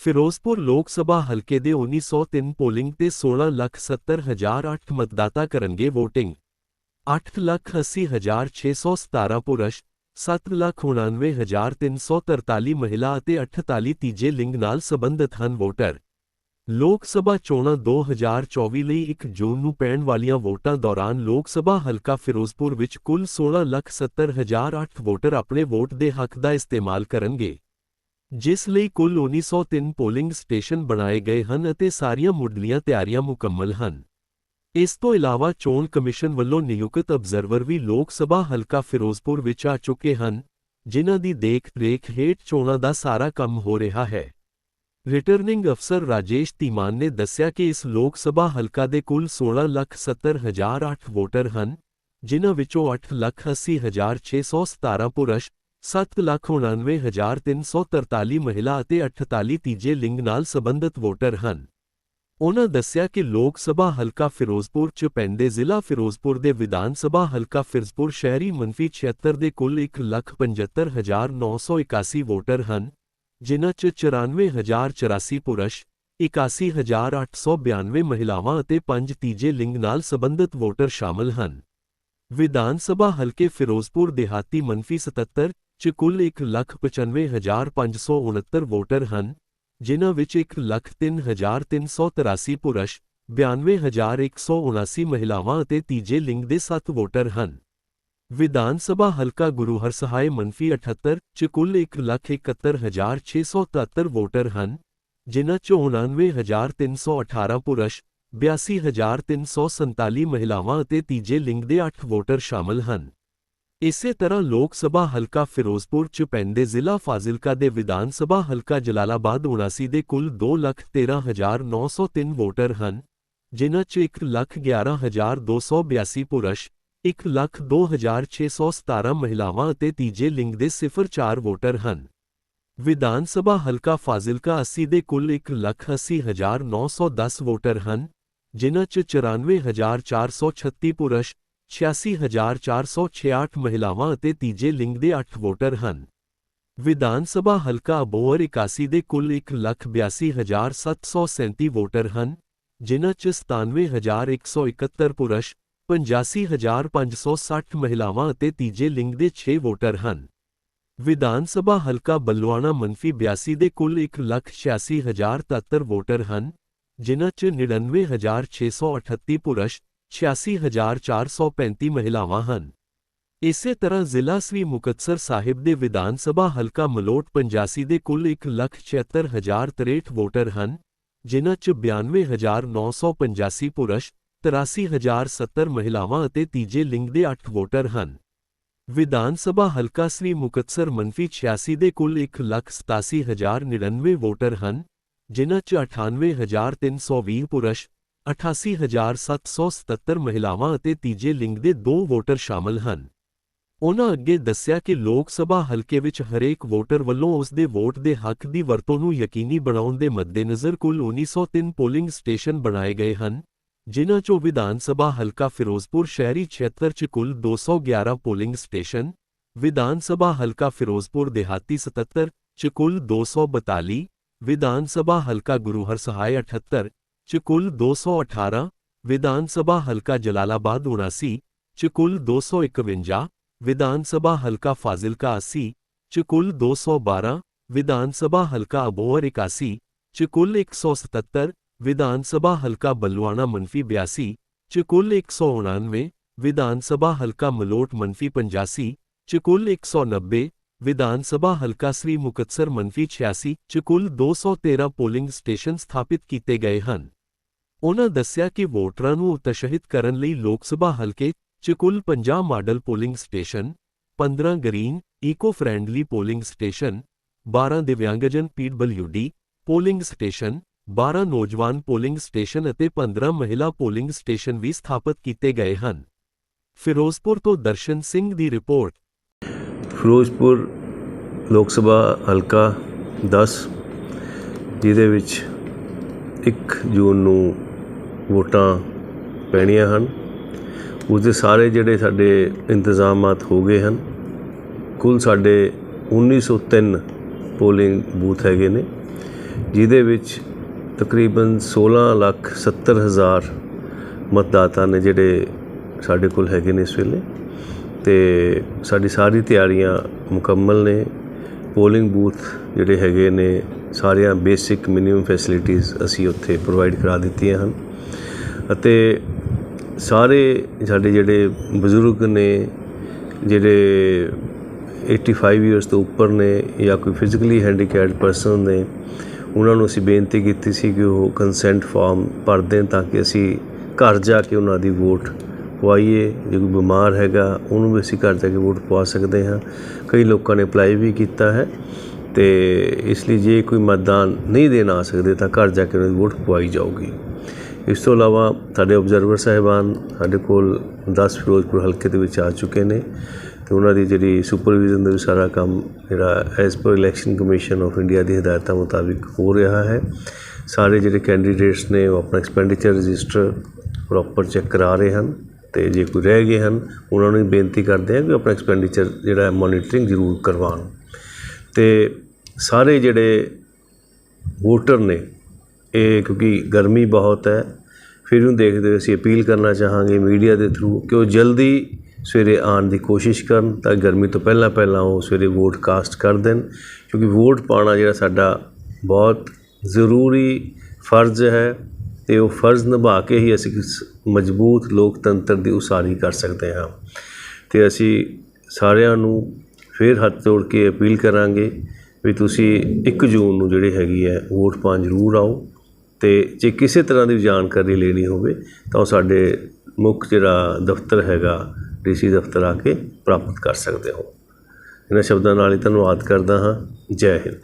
ਫਿਰੋਜ਼ਪੁਰ ਲੋਕ ਸਭਾ ਹਲਕੇ ਦੇ 1903 ਪੋਲਿੰਗ ਤੇ 16,70,008 ਮਤਦਾਤਾ ਕਰਨਗੇ VOTING 8,80,617 ਪੁਰਸ਼ 7,99,343 ਮਹਿਲਾ ਅਤੇ 48 ਤੀਜੇ ਲਿੰਗ ਨਾਲ ਸੰਬੰਧਿਤ ਹਨ ਵੋਟਰ ਲੋਕ ਸਭਾ ਚੋਣਾਂ 2024 ਲਈ 1 ਜੂਨ ਨੂੰ ਪੈਣ ਵਾਲੀਆਂ ਵੋਟਾਂ ਦੌਰਾਨ ਲੋਕ ਸਭਾ ਹਲਕਾ ਫਿਰੋਜ਼ਪੁਰ ਵਿੱਚ ਕੁੱਲ 16,70,008 ਵੋਟਰ ਆਪਣੇ ਵੋਟ ਦੇ ਹੱਕ ਦਾ ਇਸਤੇਮਾਲ ਕਰਨਗੇ ਜਿਸ ਲਈ ਕੁੱਲ 1903 ਪੋਲਿੰਗ ਸਟੇਸ਼ਨ ਬਣਾਏ ਗਏ ਹਨ ਅਤੇ ਸਾਰੀਆਂ ਮੁੱਢਲੀਆਂ ਤਿਆਰੀਆਂ ਮੁਕੰਮਲ ਹਨ। ਇਸ ਤੋਂ ਇਲਾਵਾ ਚੋਣ ਕਮਿਸ਼ਨ ਵੱਲੋਂ ਨਿਯੁਕਤ ਅਬਜ਼ਰਵਰ ਵੀ ਲੋਕ ਸਭਾ ਹਲਕਾ ਫਿਰੋਜ਼ਪੁਰ ਵਿੱਚ ਆ ਚੁੱਕੇ ਹਨ ਜਿਨ੍ਹਾਂ ਦੀ ਦੇਖ-ਰੇਖ ਹੇਠ ਚੋਣਾਂ ਦਾ ਸਾਰਾ ਕੰਮ ਹੋ ਰਿਹਾ ਹੈ। ਰਿਟਰਨਿੰਗ ਅਫਸਰ ਰਾਜੇਸ਼ ਧੀਮਾਨ ਨੇ ਦੱਸਿਆ ਕਿ ਇਸ ਲੋਕ ਸਭਾ ਹਲਕਾ ਦੇ ਕੁੱਲ 16,70,008 ਵੋਟਰ ਹਨ ਜਿਨ੍ਹਾਂ ਵਿੱਚੋਂ 8,80,617 ਪੁਰਸ਼ 7,99,343 ਮਹਿਲਾ ਅਤੇ 48 ਤੀਜੇ ਲਿੰਗ ਨਾਲ ਸੰਬੰਧਿਤ ਵੋਟਰ ਹਨ ਉਨ੍ਹਾਂ ਦੱਸਿਆ ਕਿ ਲੋਕ ਸਭਾ ਹਲਕਾ ਫਿਰੋਜ਼ਪੁਰ ਚ ਪੈਂਦੇ ਜ਼ਿਲ੍ਹਾ ਫਿਰੋਜ਼ਪੁਰ ਦੇ ਵਿਧਾਨ ਸਭਾ ਹਲਕਾ ਫਿਰੋਜ਼ਪੁਰ ਸ਼ਹਿਰੀ ਮੰਫੀ 76 ਦੇ ਕੁੱਲ 1,75,981 ਵੋਟਰ ਹਨ ਜਿਨ੍ਹਾਂ ਚ 94,084 ਪੁਰਸ਼ 81,892 ਮਹਿਲਾਵਾਂ ਅਤੇ 5 ਤੀਜੇ ਲਿੰਗ ਨਾਲ ਸੰਬੰਧਿਤ ਵੋਟਰ ਸ਼ਾਮਲ ਹਨ ਵਿਧਾਨ ਸਭਾ ਹਲਕੇ ਫਿਰੋਜ਼ਪੁਰ ਦਿਹਾਤੀ ਮੰਫੀ 77 ਚ ਕੁੱਲ 1,95,569 ਵੋਟਰ ਹਨ ਜਿਨ੍ਹਾਂ ਵਿੱਚ 1,03,383 ਪੁਰਸ਼ 92,179 ਮਹਿਲਾਵਾਂ ਅਤੇ ਤੀਜੇ ਲਿੰਗ ਦੇ 7 ਵੋਟਰ ਹਨ ਵਿਧਾਨ ਸਭਾ ਹਲਕਾ ਗੁਰੂ ਹਰਸਹਾਏ ਮੰਫੀ 78 ਚ ਕੁੱਲ 1,71,673 ਵੋਟਰ ਹਨ ਜਿਨ੍ਹਾਂ ਚੋਂ 99,318 ਪੁਰਸ਼ 82,347 ਮਹਿਲਾਵਾਂ ਅਤੇ ਤੀਜੇ ਲਿੰਗ ਦੇ 8 ਵੋਟਰ ਸ਼ਾਮਲ ਹਨ ਇਸੇ ਤਰ੍ਹਾਂ ਲੋਕ ਸਭਾ ਹਲਕਾ ਫਿਰੋਜ਼ਪੁਰ ਚ ਪੈਂਦੇ ਜ਼ਿਲ੍ਹਾ ਫਾਜ਼ਿਲਕਾ ਦੇ ਵਿਧਾਨ ਸਭਾ ਹਲਕਾ ਜਲਾਲਾਬਾਦ 79 ਦੇ ਕੁੱਲ 2,13,903 ਵੋਟਰ ਹਨ ਜਿਨ੍ਹਾਂ ਚ 1,11,282 ਪੁਰਸ਼ 1,02,617 ਮਹਿਲਾਵਾਂ ਅਤੇ ਤੀਜੇ ਲਿੰਗ ਦੇ 0.4 ਵੋਟਰ ਹਨ ਵਿਧਾਨ ਸਭਾ ਹਲਕਾ ਫਾਜ਼ਿਲਕਾ 80 ਦੇ ਕੁੱਲ 1,80,910 ਵੋਟਰ ਹਨ ਜਿਨ੍ਹਾਂ ਚ 94,436 ਪੁਰਸ਼ 86468 ਮਹਿਲਾਵਾਂ ਅਤੇ ਤੀਜੇ ਲਿੰਗ ਦੇ 8 ਵੋਟਰ ਹਨ ਵਿਧਾਨ ਸਭਾ ਹਲਕਾ ਅਬੋਹਰ 81 ਦੇ ਕੁੱਲ 1,82,737 ਵੋਟਰ ਹਨ ਜਿਨ੍ਹਾਂ ਚ 97171 ਪੁਰਸ਼ 85560 ਮਹਿਲਾਵਾਂ ਅਤੇ ਤੀਜੇ ਲਿੰਗ ਦੇ 6 ਵੋਟਰ ਹਨ। ਵਿਧਾਨ ਸਭਾ ਹਲਕਾ ਬੱਲੂਆਣਾ ਮੰਫੀ 82 ਦੇ ਕੁੱਲ 1,86,073 ਵੋਟਰ ਹਨ ਜਿਨ੍ਹਾਂ ਚ 99638 ਪੁਰਸ਼ 86435 ਮਹਿਲਾਵਾਂ ਹਨ। ਇਸੇ ਤਰ੍ਹਾਂ ਜ਼ਿਲ੍ਹਾ ਸ੍ਰੀ ਮੁਕਤਸਰ ਸਾਹਿਬ ਦੇ ਵਿਧਾਨ ਸਭਾ ਹਲਕਾ ਮਲੋਟ 85 ਦੇ ਕੁੱਲ 1,76,063 ਵੋਟਰ ਹਨ ਜਿਨ੍ਹਾਂ ਚ 92985 ਪੁਰਸ਼ 83070 ਮਹਿਲਾਵਾਂ ਅਤੇ ਤੀਜੇ ਲਿੰਗ ਦੇ 8 ਵੋਟਰ ਹਨ। ਵਿਧਾਨ ਸਭਾ ਹਲਕਾ ਸ੍ਰੀ ਮੁਕਤਸਰ ਮੰਫੀ 86 ਦੇ ਕੁੱਲ 1,87,099 ਵੋਟਰ ਹਨ ਜਿਨ੍ਹਾਂ ਚ 98320 ਪੁਰਸ਼ 88777 ਮਹਿਲਾਵਾਂ ਅਤੇ ਤੀਜੇ ਲਿੰਗ ਦੇ 2 ਵੋਟਰ ਸ਼ਾਮਲ ਹਨ। ਉਹਨਾਂ ਅੱਗੇ ਦੱਸਿਆ ਕਿ ਲੋਕ ਸਭਾ ਹਲਕੇ ਵਿੱਚ ਹਰੇਕ ਵੋਟਰ ਵੱਲੋਂ ਉਸ ਦੇ ਵੋਟ ਦੇ ਹੱਕ ਦੀ ਵਰਤੋਂ ਨੂੰ ਯਕੀਨੀ ਬਣਾਉਣ ਦੇ ਮੱਦੇਨਜ਼ਰ ਕੁੱਲ 1903 ਪੋਲਿੰਗ ਸਟੇਸ਼ਨ ਬਣਾਏ ਗਏ ਹਨ। जिन्हों चो विधानसभा हलका फिरोजपुर शहरी क्षेत्र च कुल 211 पोलिंग स्टेशन विधानसभा हलका फिरोजपुर देहाती 77 च कुल 242 विधानसभा हलका गुरुहर सहाय 78 च कुल 218 विधानसभा हलका जलालाबाद उनासी च कुल दो विधानसभा हलका फाजिलका अस्सी च कुल 212 विधानसभा हलका अबोहर इक्यासी च कुल एक 177 ਵਿਧਾਨ ਸਭਾ ਹਲਕਾ ਬੱਲੂਆਣਾ ਮੰਫੀ 82 'ਚ ਕੁੱਲ 199 ਵਿਧਾਨ ਸਭਾ ਹਲਕਾ ਮਲੋਟ ਮੰਫੀ 85 'ਚ ਕੁੱਲ 190 ਵਿਧਾਨ ਸਭਾ ਹਲਕਾ ਸ੍ਰੀ ਮੁਕਤਸਰ ਮੰਫੀ 86 'ਚ ਕੁੱਲ 213 ਪੋਲਿੰਗ ਸਟੇਸ਼ਨ ਸਥਾਪਿਤ ਕੀਤੇ ਗਏ ਹਨ ਉਨ੍ਹਾਂ ਦੱਸਿਆ ਕਿ ਵੋਟਰਾਂ ਨੂੰ ਉਤਸ਼ਾਹਿਤ ਕਰਨ ਲਈ ਲੋਕ ਸਭਾ ਹਲਕੇ 'ਚ ਕੁੱਲ 50 model polling station 15 green eco friendly polling station 12 ਦਿਵਿਆਂਗਜਨ PWD polling station 12 ਨੌਜਵਾਨ ਪੋਲਿੰਗ ਸਟੇਸ਼ਨ ਅਤੇ 15 ਮਹਿਲਾ ਪੋਲਿੰਗ ਸਟੇਸ਼ਨ ਵੀ ਸਥਾਪਿਤ ਕੀਤੇ ਗਏ ਹਨ। ਫਿਰੋਜ਼ਪੁਰ ਤੋਂ ਦਰਸ਼ਨ ਸਿੰਘ ਦੀ ਰਿਪੋਰਟ। ਫਿਰੋਜ਼ਪੁਰ ਲੋਕ ਸਭਾ ਹਲਕਾ 10 ਜਿਹਦੇ ਵਿੱਚ 1 ਜੂਨ ਨੂੰ ਵੋਟਾਂ ਪੈਣੀਆਂ ਹਨ। ਉਸਦੇ ਸਾਰੇ ਜਿਹੜੇ ਸਾਡੇ ਇੰਤਜ਼ਾਮਾਤ ਹੋ ਗਏ ਹਨ। ਕੁੱਲ ਸਾਡੇ 1903 ਪੋਲਿੰਗ ਬੂਥ ਹੈਗੇ ਨੇ, ਜਿਹਦੇ ਵਿੱਚ ਤਕਰੀਬਨ 16 ਲੱਖ 70 ਹਜ਼ਾਰ ਮਤਦਾਤਾ ਨੇ ਜਿਹੜੇ ਸਾਡੇ ਕੋਲ ਹੈਗੇ ਨੇ ਇਸ ਵੇਲੇ। ਤੇ ਸਾਡੀ ਸਾਰੀ ਤਿਆਰੀਆਂ ਮੁਕੰਮਲ ਨੇ। ਪੋਲਿੰਗ ਬੂਥ ਜਿਹੜੇ ਹੈਗੇ ਨੇ, ਸਾਰੀਆਂ ਬੇਸਿਕ ਮਿਨੀਮਮ ਫੈਸਿਲਿਟੀਆਂ ਅਸੀਂ ਉੱਥੇ ਪ੍ਰੋਵਾਈਡ ਕਰਾ ਦਿੱਤੀਆਂ ਹਨ। ਅਤੇ ਸਾਰੇ ਸਾਡੇ ਜਿਹੜੇ ਬਜ਼ੁਰਗ ਨੇ, ਜਿਹੜੇ 85 ਇਅਰਸ ਤੋਂ ਉੱਪਰ ਨੇ ਜਾਂ ਕੋਈ ਫਿਜ਼ੀਕਲੀ ਹੈਂਡੀਕੈਪਡ ਪਰਸਨ ਨੇ ਉਹਨਾਂ ਨੂੰ ਅਸੀਂ ਬੇਨਤੀ ਕੀਤੀ ਸੀ ਕਿ ਉਹ ਕੰਸੈਂਟ ਫਾਰਮ ਭਰ ਦੇਣ ਤਾਂ ਕਿ ਅਸੀਂ ਘਰ ਜਾ ਕੇ ਉਹਨਾਂ ਦੀ ਵੋਟ ਪਵਾਈਏ। ਜੇ ਕੋਈ ਬਿਮਾਰ ਹੈਗਾ, ਉਹਨੂੰ ਵੀ ਅਸੀਂ ਘਰ ਜਾ ਕੇ ਵੋਟ ਪਵਾ ਸਕਦੇ ਹਾਂ। ਕਈ ਲੋਕਾਂ ਨੇ ਅਪਲਾਈ ਵੀ ਕੀਤਾ ਹੈ ਤੇ ਇਸ ਲਈ ਜੇ ਕੋਈ ਮਤਦਾਨ ਨਹੀਂ ਦੇਣ ਆ ਸਕਦੇ ਤਾਂ ਘਰ ਜਾ ਕੇ ਉਹਨਾਂ ਦੀ ਵੋਟ ਪਵਾਈ ਜਾਊਗੀ। ਇਸ ਤੋਂ ਇਲਾਵਾ ਸਾਡੇ ਆਬਜ਼ਰਵਰ ਸਾਹਿਬਾਨ ਸਾਡੇ ਕੋਲ 10 ਫਿਰੋਜ਼ਪੁਰ ਹਲਕੇ ਦੇ ਵਿੱਚ ਆ ਚੁੱਕੇ ਨੇ ਤੇ ਉਹਨਾਂ ਦੀ ਜਿਹੜੀ ਸੁਪਰਵਿਜ਼ਨ ਦਾ ਵੀ ਸਾਰਾ ਕੰਮ ਜਿਹੜਾ as per election commission of India ਦੀ ਹਦਾਇਤਾਂ ਮੁਤਾਬਿਕ ਹੋ ਰਿਹਾ ਹੈ। ਸਾਰੇ ਜਿਹੜੇ ਕੈਂਡੀਡੇਟਸ ਨੇ ਉਹ ਆਪਣਾ ਐਕਸਪੈਂਡੀਚਰ ਰਜਿਸਟਰ ਪ੍ਰੋਪਰ ਚੈੱਕ ਕਰਾ ਰਹੇ ਹਨ ਤੇ ਜੇ ਕੋਈ ਰਹਿ ਗਏ ਹਨ, ਉਹਨਾਂ ਨੂੰ ਵੀ ਬੇਨਤੀ ਕਰਦੇ ਹਾਂ ਕਿ ਆਪਣਾ ਐਕਸਪੈਂਡੀਚਰ ਜਿਹੜਾ ਹੈ ਮੋਨੀਟਰਿੰਗ ਜ਼ਰੂਰ ਕਰਵਾਉਣ। ਤੇ ਸਾਰੇ ਜਿਹੜੇ ਵੋਟਰ ਨੇ ਇਹ ਕਿਉਂਕਿ ਗਰਮੀ ਬਹੁਤ ਹੈ, ਫਿਰ ਨੂੰ ਦੇਖਦੇ ਹੋਏ ਅਸੀਂ ਅਪੀਲ ਕਰਨਾ ਚਾਹਾਂਗੇ ਮੀਡੀਆ ਦੇ ਥਰੂ ਕਿ ਉਹ ਜਲਦੀ ਸਵੇਰੇ ਆਉਣ ਦੀ ਕੋਸ਼ਿਸ਼ ਕਰਨ ਤਾਂ ਗਰਮੀ ਤੋਂ ਪਹਿਲਾਂ ਪਹਿਲਾਂ ਉਹ ਸਵੇਰੇ ਵੋਟ ਕਾਸਟ ਕਰ ਦੇਣ, ਕਿਉਂਕਿ ਵੋਟ ਪਾਉਣਾ ਜਿਹੜਾ ਸਾਡਾ ਬਹੁਤ ਜ਼ਰੂਰੀ ਫਰਜ਼ ਹੈ ਤੇ ਉਹ ਫਰਜ਼ ਨਿਭਾ ਕੇ ਹੀ ਅਸੀਂ ਮਜ਼ਬੂਤ ਲੋਕਤੰਤਰ ਦੀ ਉਸਾਰੀ ਕਰ ਸਕਦੇ ਹਾਂ। ਤੇ ਅਸੀਂ ਸਾਰਿਆਂ ਨੂੰ ਫਿਰ ਹੱਥ ਜੋੜ ਕੇ ਅਪੀਲ ਕਰਾਂਗੇ ਵੀ ਤੁਸੀਂ 1 ਜੂਨ ਨੂੰ ਜਿਹੜੀ ਹੈਗੀ ਹੈ ਵੋਟ ਪਾਉਣ ਜ਼ਰੂਰ ਆਓ। ਤੇ ਜੇ ਕਿਸੇ ਤਰ੍ਹਾਂ ਦੀ ਜਾਣਕਾਰੀ ਲੈਣੀ ਹੋਵੇ, ਤਾਂ ਉਹ ਸਾਡੇ ਮੁੱਖ ਜਿਹੜਾ ਦਫ਼ਤਰ ਹੈਗਾ, ਡੀਸੀ ਦਫ਼ਤਰ ਆ ਕੇ ਪ੍ਰਾਪਤ ਕਰ ਸਕਦੇ ਹੋ। ਇਹਨਾਂ ਸ਼ਬਦਾਂ ਨਾਲ ਹੀ ਧੰਨਵਾਦ ਕਰਦਾ ਹਾਂ। ਜੈ ਹਿੰਦ।